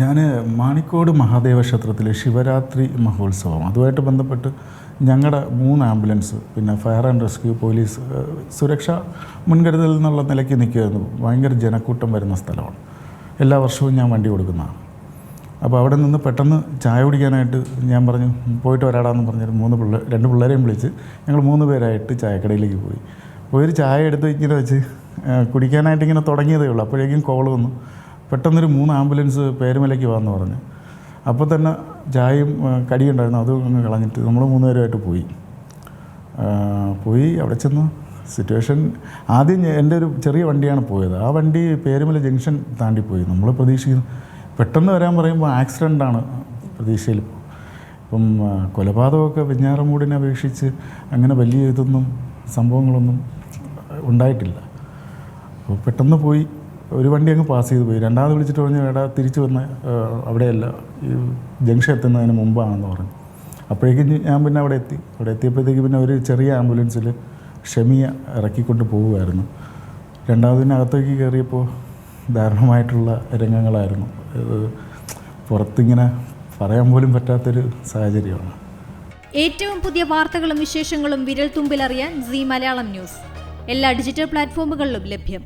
ഞാൻ മാണിക്കോട് മഹാദേവ ക്ഷേത്രത്തിലെ ശിവരാത്രി മഹോത്സവം. അതുമായിട്ട് ബന്ധപ്പെട്ട് ഞങ്ങളുടെ മൂന്ന് ആംബുലൻസ് പിന്നെ ഫയർ ആൻഡ് റെസ്ക്യൂ പോലീസ് സുരക്ഷ മുൻകരുതൽ എന്നുള്ള നിലയ്ക്ക് നിൽക്കുമായിരുന്നു ഭയങ്കര ജനക്കൂട്ടം വരുന്ന സ്ഥലമാണ്. എല്ലാ വർഷവും ഞാൻ വണ്ടി കൊടുക്കുന്നതാണ്. അപ്പോൾ അവിടെ നിന്ന് പെട്ടെന്ന് ചായ കുടിക്കാനായിട്ട് ഞാൻ പറഞ്ഞു പോയിട്ട് വരാടാന്ന് പറഞ്ഞൊരു മൂന്ന് പിള്ളേർ രണ്ട് പിള്ളേരെയും വിളിച്ച് ഞങ്ങൾ മൂന്ന് പേരായിട്ട് ചായക്കടയിലേക്ക് പോയി. പോയൊരു ചായ എടുത്ത് ഇങ്ങനെ വെച്ച് കുടിക്കാനായിട്ട് ഇങ്ങനെ തുടങ്ങിയതേ ഉള്ളൂ. അപ്പോഴേക്കും കോൾ വന്നു. പെട്ടെന്നൊരു മൂന്ന് ആംബുലൻസ് പേരുമലയ്ക്ക് വന്നു പറഞ്ഞു. അപ്പോൾ തന്നെ ചായയും കടിയുണ്ടായിരുന്നു. കടിയും അതും അങ്ങ് കളഞ്ഞിട്ട് നമ്മൾ മൂന്നുപേരുമായിട്ട് പോയി. പോയി അവിടെ ചെന്ന്. സിറ്റുവേഷൻ ആദ്യം എന്റെ ഒരു ചെറിയ വണ്ടിയാണ് പോയത്. ആ വണ്ടി പേരുമല ജംഗ്ഷൻ താണ്ടിപ്പോയി നമ്മൾ പ്രതീക്ഷിക്കുന്നു. പെട്ടെന്ന് വരാൻ പറയുമ്പോൾ ആക്സിഡന്റാണ് പ്രതീക്ഷയിൽ. ഇപ്പം കൊലപാതകമൊക്കെ വെഞ്ഞാറമൂടിനെ അപേക്ഷിച്ച് അങ്ങനെ വലിയ ഇതൊന്നും സംഭവങ്ങളൊന്നും ഉണ്ടായിട്ടില്ല. അപ്പോൾ പെട്ടെന്ന് പോയി. ഒരു വണ്ടി അങ്ങ് പാസ് ചെയ്ത് പോയി. രണ്ടാമത് വിളിച്ചിട്ട് പറഞ്ഞു എടാ തിരിച്ചു വന്ന് അവിടെയല്ല ഈ ജംഗ്ഷൻ എത്തുന്നതിന് മുമ്പാണെന്ന് പറഞ്ഞു. അപ്പോഴേക്കും ഞാൻ പിന്നെ അവിടെ എത്തി. അവിടെ എത്തിയപ്പോഴത്തേക്ക് പിന്നെ ഒരു ചെറിയ ആംബുലൻസിൽ ഷമിയ ഇറക്കിക്കൊണ്ട് പോവുമായിരുന്നു രണ്ടാമതിനകത്തേക്ക് കയറിയപ്പോൾ ദാരുണമായിട്ടുള്ള രംഗങ്ങളായിരുന്നു. പുറത്തിങ്ങനെ പറയാൻ പോലും പറ്റാത്തൊരു സാഹചര്യമാണ്. ഏറ്റവും പുതിയ വാർത്തകളും വിശേഷങ്ങളും വിരൽ തുമ്പിലറിയാൻ സി മലയാളം ന്യൂസ്. എല്ലാ ഡിജിറ്റൽ പ്ലാറ്റ്ഫോമുകളിലും ലഭ്യം.